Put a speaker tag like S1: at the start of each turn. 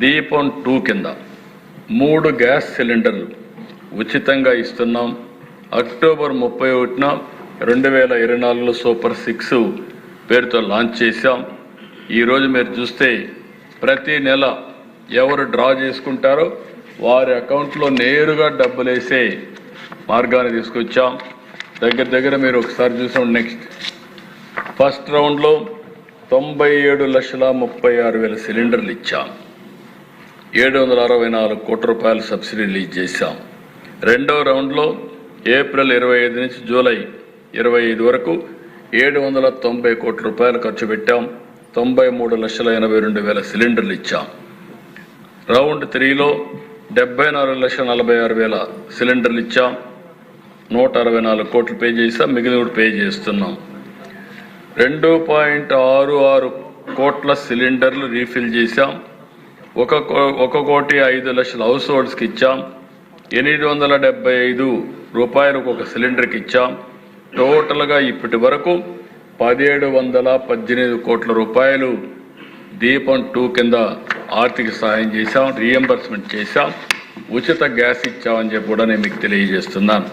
S1: దీపం టూ కింద మూడు గ్యాస్ సిలిండర్లు ఉచితంగా ఇస్తున్నాం. అక్టోబర్ ముప్పై ఒకటిన రెండు వేల ఇరవై నాలుగులో సూపర్ సిక్స్ పేరుతో లాంచ్ చేశాం. ఈరోజు మీరు చూస్తే ప్రతి నెల ఎవరు డ్రా చేసుకుంటారో వారి అకౌంట్లో నేరుగా డబ్బులు వేసే మార్గాన్ని తీసుకొచ్చాం. దగ్గర దగ్గర మీరు ఒకసారి చూసాం నెక్స్ట్. ఫస్ట్ రౌండ్లో తొంభై ఏడు లక్షల ముప్పై ఆరు వేల సిలిండర్లు ఇచ్చాం. ఏడు వందల అరవై నాలుగు కోట్ల రూపాయలు సబ్సిడీ రిలీజ్ చేశాం. రెండో రౌండ్లో ఏప్రిల్ ఇరవై ఐదు నుంచి జూలై ఇరవై ఐదు వరకు ఏడు వందల తొంభై కోట్ల రూపాయలు ఖర్చు పెట్టాం. తొంభై మూడు లక్షల ఎనభై రెండు వేల సిలిండర్లు ఇచ్చాం. రౌండ్ త్రీలో డెబ్బై నాలుగు లక్షల నలభై ఆరు వేల సిలిండర్లు ఇచ్చాం. నూట అరవై నాలుగు కోట్లు పే చేసాం మిగిలిన కూడా పే చేస్తున్నాం. రెండు పాయింట్ ఆరు ఆరు కోట్ల సిలిండర్లు రీఫిల్ చేశాం. ఒక కో- ఒక కోటి ఐదు లక్షల హౌస్ హోల్డ్స్కి ఇచ్చాం. ఎనిమిది వందల డెబ్బై ఐదు రూపాయలకు ఒక సిలిండర్కి ఇచ్చాం. టోటల్గా ఇప్పటి వరకు పదిహేడు వందల పద్దెనిమిది కోట్ల రూపాయలు దీపం టూ కింద ఆర్థిక సహాయం చేశాం రీఎంబర్స్మెంట్ చేశాం. ఉచిత గ్యాస్ ఇచ్చామని చెప్పి కూడా నేను మీకు తెలియజేస్తున్నాను.